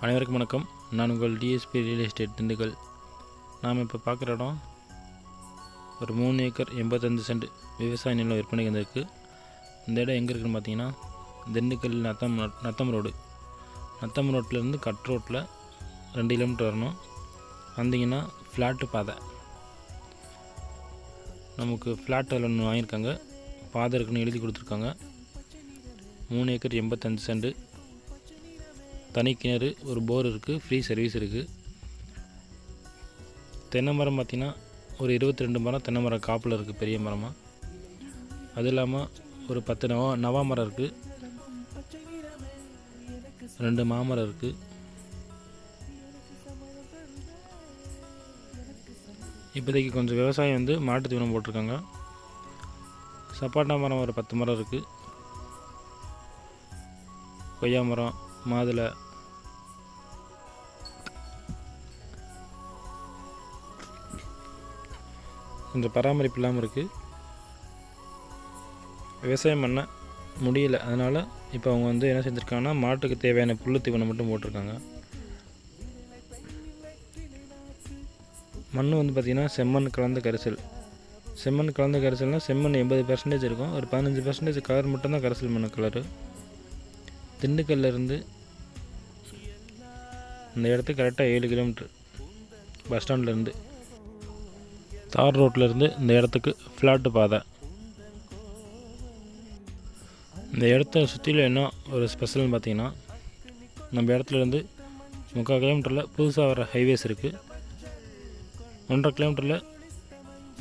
அனைவருக்கும் வணக்கம். நான் உங்கள் டிஎஸ்பி ரியல் எஸ்டேட் திண்டுக்கல். நாம் இப்போ பார்க்குற இடம் ஒரு மூணு ஏக்கர் எண்பத்தஞ்சு சென்ட் விவசாய நிலம் விற்பனைக்கு வந்திருக்கு இந்த இடம் எங்கே இருக்குன்னு பார்த்தீங்கன்னா திண்டுக்கல் நத்தம் நத்தம் ரோடு. நத்தம் ரோட்லேருந்து கட் ரோட்டில் ரெண்டு கிலோமீட்டர் வரணும். வந்தீங்கன்னா ஃப்ளாட்டு பாதை. நமக்கு ஃப்ளாட் அதில் ஒன்று வாங்கியிருக்காங்க. பாதை இருக்குன்னு எழுதி கொடுத்துருக்காங்க. மூணு ஏக்கர் எண்பத்தஞ்சு சென்ட் தனி கிணறு ஒரு போர் இருக்குது ஃப்ரீ சர்வீஸ் இருக்குது தென்னை மரம் பார்த்திங்கன்னா ஒரு இருபத்தி ரெண்டு மரம் தென்னை மரம் காப்பில் இருக்குது பெரிய மரமாக அது இல்லாமல் ஒரு பத்து நவா நவா மரம் இருக்குது ரெண்டு மாமரம் இருக்குது இப்போதைக்கு கொஞ்சம் விவசாயம் வந்து மாட்டு தீவனம் போட்டிருக்காங்க. சப்பாட்டா மரம் ஒரு பத்து மரம் இருக்குது கொய்யா மரம் மாதுளை. கொஞ்சம் பராமரிப்பு இல்லாமல் இருக்குது விவசாயம் பண்ண முடியல. அதனால் இப்போ அவங்க வந்து என்ன செஞ்சுருக்காங்கன்னா மாட்டுக்கு தேவையான புல் தீவனம் மட்டும் போட்டிருக்காங்க. மண் வந்து பார்த்திங்கன்னா செம்மண் கலந்த கரிசல். செம்மண் கலந்த கரிசல்னால் செம்மண் எண்பது பர்சன்டேஜ் இருக்கும். ஒரு பதினஞ்சு பர்சன்டேஜ் கலர் மட்டும்தான் கரிசல் மண் கலரு திண்டுக்கல்ல இருந்து இந்த இடத்துக்கு கரெக்டாக ஏழு கிலோமீட்ரு பஸ் ஸ்டாண்ட்லேருந்து தார் ரோட்லேருந்து இந்த இடத்துக்கு ஃப்ளாட்டு பாதை. இந்த இடத்த சுற்றிலும் என்ன ஒரு ஸ்பெஷல்னு பார்த்தீங்கன்னா நம்ம இடத்துலேருந்து முக்கால் கிலோமீட்டரில் புதுசாக வர ஹைவேஸ் இருக்குது ஒன்றரை கிலோமீட்டரில்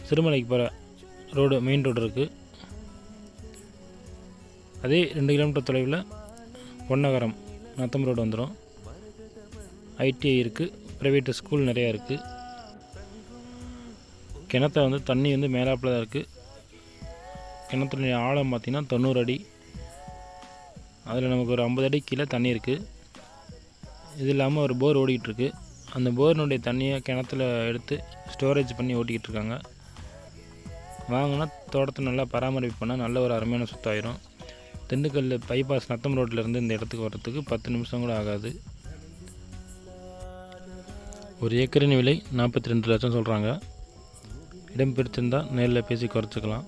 சிறுமலைக்கு போகிற ரோடு மெயின் ரோடு இருக்குது அதே ரெண்டு கிலோமீட்டர் தொலைவில் பொன்னகரம் நத்தம் ரோடு வந்துடும் ஐடிஐ இருக்குது ப்ரைவேட் ஸ்கூல் நிறையா இருக்குது கிணத்துல வந்து தண்ணி வந்து மேலாப்பில் தான் இருக்குது கிணத்துடைய ஆழம் பார்த்திங்கன்னா தொண்ணூறு அடி. அதில் நமக்கு ஒரு ஐம்பது அடி கீழே தண்ணி இருக்குது இது இல்லாமல் ஒரு போர் ஓடிக்கிட்டு அந்த போரினுடைய தண்ணியை கிணத்துல எடுத்து ஸ்டோரேஜ் பண்ணி ஓட்டிக்கிட்டு இருக்காங்க. வாங்கினா தோட்டத்தை நல்லா பராமரிப்பு பண்ணால் நல்ல ஒரு அருமையான சுத்தாயிரும். திண்டுக்கல் பைபாஸ் நத்தம் ரோட்லேருந்து இந்த இடத்துக்கு வர்றதுக்கு பத்து நிமிஷம் கூட ஆகாது. ஒரு ஏக்கரின் விலை நாற்பத்தி ரெண்டு லட்சம் சொல்கிறாங்க இடம் பிடிச்சிருந்தால் நேரில் பேசி குறைச்சிக்கலாம்.